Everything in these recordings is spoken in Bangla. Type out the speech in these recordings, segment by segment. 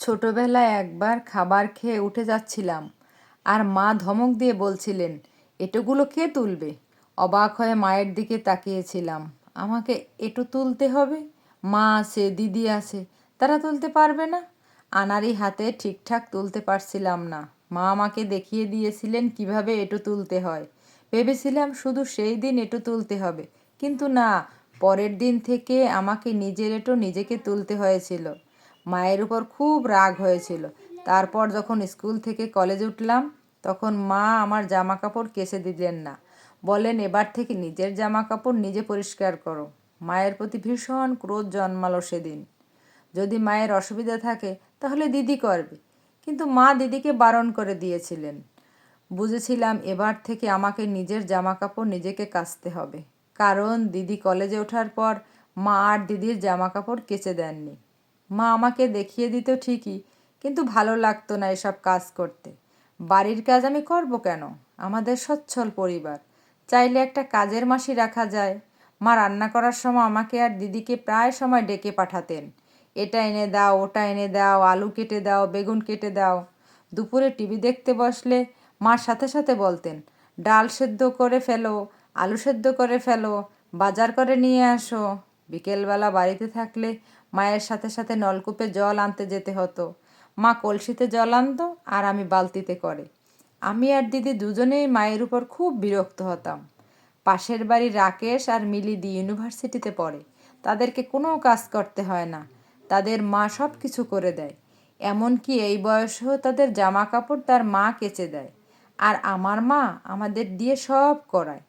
ছোটবেলায় একবার খাবার খেয়ে উঠে যাচ্ছিলাম। আর মা ধমক দিয়ে বলছিলেন, এটোগুলো কে তুলবে? অবাক হয়ে মায়ের দিকে তাকিয়েছিলাম। আমাকে এটো তুলতে হবে? মা আছে দিদি আছে তারা তুলতে পারবে না? আনারি হাতে ঠিকঠাক তুলতে পারছিলাম না। মা আমাকে দেখিয়ে দিয়েছিলেন কীভাবে এটো তুলতে হয়। ভেবেছিলাম শুধু সেই দিন এটো তুলতে হবে। কিন্তু না, পরের দিন থেকে আমাকে নিজের এটো নিজেকে তুলতে হয়েছিল। মায়ের উপর খুব রাগ হয়েছিল। তারপর যখন স্কুল থেকে কলেজে উঠলাম, তখন মা আমার জামা কাপড় কেচে দিলেন না। বলেন এবার থেকে নিজের জামা কাপড় নিজে পরিষ্কার করো। মায়ের প্রতি ভীষণ ক্রোধ জন্মালো সেদিন। যদি মায়ের অসুবিধা থাকে, তাহলে দিদি করবে। কিন্তু মা দিদিকে বারণ করে দিয়েছিলেন। বুঝেছিলাম, এবার থেকে আমাকে নিজের জামা কাপড় নিজেকে কাচতে হবে। কারণ দিদি কলেজে ওঠার পর মা আর দিদির জামা কাপড় কেচে দেননি। মা আমাকে দেখিয়ে দিত ঠিকই, কিন্তু ভালো লাগতো না এসব কাজ করতে। বাড়ির কাজ আমি করব কেন? আমাদের সচ্ছল পরিবার। চাইলে একটা কাজের মাসি রাখা যায়। মা রান্না করার সময় আমাকে আর দিদিকে প্রায় সময় ডেকে পাঠাতেন। এটা এনে দাও, ওটা এনে দাও, আলু কেটে দাও, বেগুন কেটে দাও। দুপুরে টিভি দেখতে বসলে মার সাথে সাথে বলতেন, ডাল সেদ্ধ করে ফেলো, আলু সেদ্ধ করে ফেলো, বাজার করে নিয়ে আসো। বিকেলবেলা বাড়িতে থাকলে মায়ের সাথে সাথে নলকূপে জল আনতে যেতে হতো। মা কলসিতে জল আনতো আর আমি বালতিতে করে। আমি আর দিদি দুজনেই মায়ের উপর খুব বিরক্ত হতাম। পাশের বাড়ি রাকেশ আর মিলিদি ইউনিভার্সিটিতে পড়ে। তাদেরকে কোনো কাজ করতে হয় না। তাদের মা সব কিছু করে দেয়। এমনকি এই বয়সেও তাদের জামা কাপড় তার মা কেচে দেয়। আর আমার মা আমাদের দিয়ে সব করায়।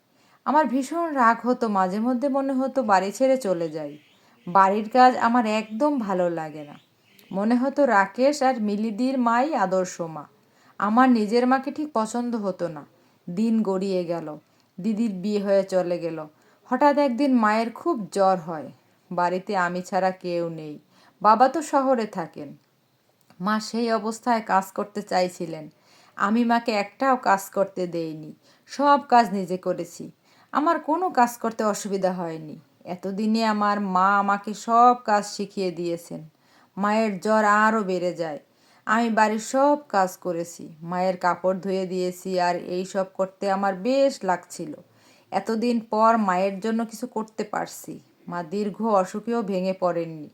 আমার ভীষণ রাগ হতো, মাঝে মধ্যে মনে হতো বাড়ি ছেড়ে চলে যাই। বাড়ির কাজ আমার একদম ভালো লাগে না। মনে হতো রাকেশ আর মিলিদির মাই আদর্শ মা। আমার নিজের মাকে ঠিক পছন্দ হতো না। দিন গড়িয়ে গেল। দিদির বিয়ে হয়ে চলে গেল। হঠাৎ একদিন মায়ের খুব জ্বর হয়। বাড়িতে আমি ছাড়া কেউ নেই। বাবা তো শহরে থাকেন। মা সেই অবস্থায় কাজ করতে চাইছিলেন। আমি মাকে একটাও কাজ করতে দেইনি। সব কাজ নিজে করেছি। আমার কোনো কাজ করতে অসুবিধা হয়নি। এতদিনে আমার মা আমাকে সব কাজ শিখিয়ে দিয়েছেন। মায়ের জ্বর আরও বেড়ে যায়। আমি বাড়ির সব কাজ করেছি। মায়ের কাপড় ধুয়ে দিয়েছি আর এই সব করতে আমার বেশ লাগছিল। এতদিন পর মায়ের জন্য কিছু করতে পারছি। মা দীর্ঘ অসুখেও ভেঙে পড়েননি।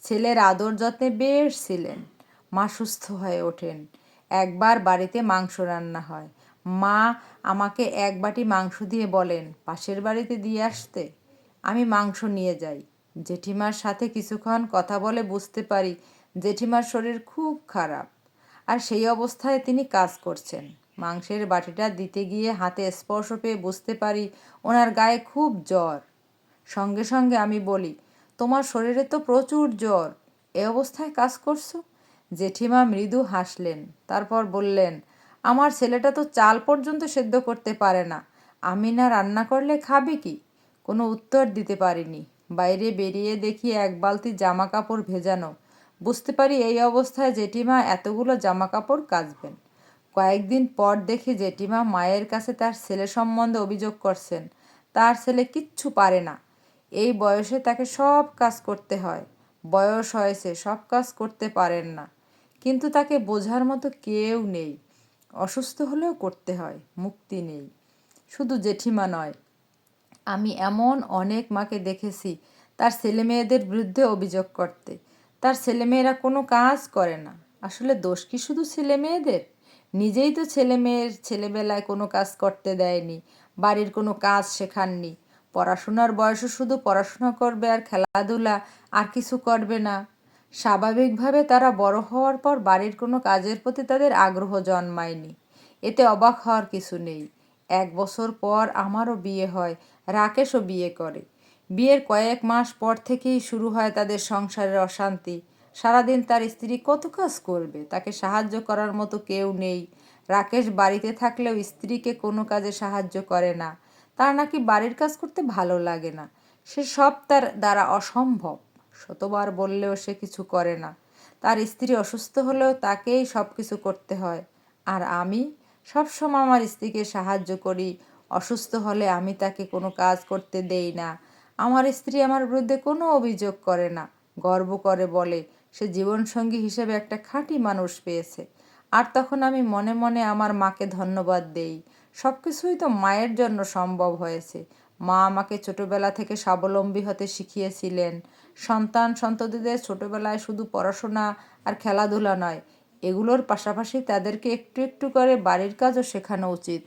ছেলের আদর যত্নে বেশ ছিলেন। মা সুস্থ হয়ে ওঠেন। একবার বাড়িতে মাংস রান্না হয়। মা আমাকে এক বাটি মাংস দিয়ে বলেন, পাশের বাড়িতে দিয়ে আসতে। আমি মাংস নিয়ে যাই। জেঠিমার সাথে কিছুক্ষণ কথা বলে বুঝতে পারি জেঠিমার শরীর খুব খারাপ। আর সেই অবস্থায় তিনি কাজ করছেন। মাংসের বাটিটা দিতে গিয়ে হাতে স্পর্শ পেয়ে বুঝতে পারি ওনার গায়ে খুব জ্বর। সঙ্গে সঙ্গে আমি বলি, তোমার শরীরে তো প্রচুর জ্বর। এ অবস্থায় কাজ করছ? জেঠিমা মৃদু হাসলেন। তারপর বললেন, আমার ছেলেটা তো চাল পর্যন্ত সেদ্ধ করতে পারে না। আমি না রান্না করলে খাবে কি? কোনো উত্তর দিতে পারিনি। বাইরে বেরিয়ে দেখি এক বালতি জামা কাপড় ভেজানো। বুঝতে পারি এই অবস্থায় জেঠিমা এতগুলো জামা কাপড় কাচবেন। কয়েকদিন পর দেখি জেঠিমা মায়ের কাছে তার ছেলে সম্বন্ধে অভিযোগ করছেন। তার ছেলে কিচ্ছু পারে না। এই বয়সে তাকে সব কাজ করতে হয়। বয়স হয়েছে, সব কাজ করতে পারেন না। কিন্তু তাকে বোঝার মতো কেউ নেই। অসুস্থ হলেও করতে হয়, মুক্তি নেই। শুধু জেঠিমা নয় আমি এমন অনেক মাকে দেখেছি, তার ছেলে মেয়েদের বিরুদ্ধে অভিযোগ করতে। তার ছেলেমেয়েরা কোনো কাজ করে না। আসলে দোষ কি শুধু ছেলে মেয়েদের নিজেই তো ছেলে মেয়ের ছেলেবেলায় কোনো কাজ করতে দেয়নি, বাড়ির কোনো কাজ শেখাননি। পড়াশোনার বয়সে শুধু পড়াশোনা করবে আর খেলাধুলা আর কিছু করবে না। স্বাভাবিকভাবে তারা বড় হওয়ার পর বাড়ির কোনো কাজের প্রতি তাদের আগ্রহ জন্মায়নি। এতে অবাক হওয়ার কিছু নেই। এক বছর পর আমারও বিয়ে হয়, রাকেশও বিয়ে করে। বিয়ের কয়েক মাস পর থেকেই শুরু হয় তাদের সংসারের অশান্তি। সারাদিন তার স্ত্রী কত কাজ করবে? তাকে সাহায্য করার মতো কেউ নেই। রাকেশ বাড়িতে থাকলেও স্ত্রীকে কোনো কাজে সাহায্য করে না। তার নাকি বাড়ির কাজ করতে ভালো লাগে না। সে সব তার দ্বারা অসম্ভব। শতবার বললেও সে কিছু করে না। তার স্ত্রী অসুস্থ হলেও তাকেই সব কিছু করতে হয়। আর আমি? সবসময় আমার স্ত্রীকে সাহায্য করি। অসুস্থ হলে আমি তাকে কোনো কাজ করতে দেই না। আমার স্ত্রী আমার বিরুদ্ধে কোনো অভিযোগ করে না। গর্ব করে বলে, সে জীবনসঙ্গী হিসেবে একটা খাঁটি মানুষ পেয়েছে। আর তখন আমি মনে মনে আমার মাকে ধন্যবাদ দেই। সব কিছুই তো মায়ের জন্য সম্ভব হয়েছে। মা আমাকে ছোটবেলা থেকে স্বাবলম্বী হতে শিখিয়েছিলেন। সন্তান সন্ততিদের ছোটবেলায় শুধু পড়াশোনা আর খেলাধুলা নয় এগুলোর পাশাপাশি তাদেরকে একটু একটু করে বাড়ির কাজও শেখানো উচিত।